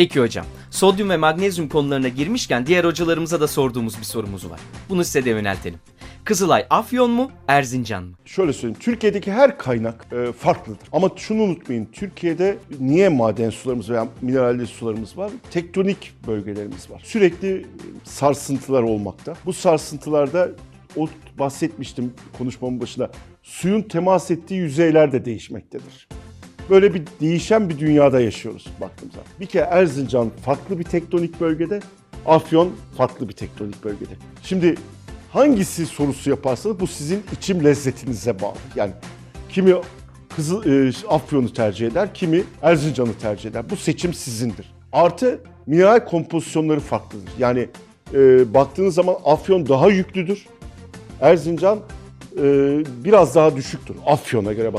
Peki hocam, sodyum ve magnezyum konularına girmişken diğer hocalarımıza da sorduğumuz bir sorumuz var. Bunu size de yöneltelim. Kızılay Afyon mu, Erzincan mı? Şöyle söyleyeyim, Türkiye'deki her kaynak e, farklıdır. Ama şunu unutmayın, Türkiye'de niye maden sularımız veya mineralli sularımız var? Tektonik bölgelerimiz var. Sürekli sarsıntılar olmakta. Bu sarsıntılarda o bahsetmiştim konuşmamın başında. Suyun temas ettiği yüzeyler de değişmektedir. Böyle bir değişen bir dünyada yaşıyoruz baktığımızda. Bir kere Erzincan farklı bir tektonik bölgede, Afyon farklı bir tektonik bölgede. Şimdi hangisi sorusu yaparsanız bu sizin içim lezzetinize bağlı. Yani kimi Kızıl e, Afyon'u tercih eder, kimi Erzincan'ı tercih eder. Bu seçim sizindir. Artı mineral kompozisyonları farklıdır. Yani e, baktığınız zaman Afyon daha yüklüdür. Erzincan e, biraz daha düşüktür Afyon'a göre bak.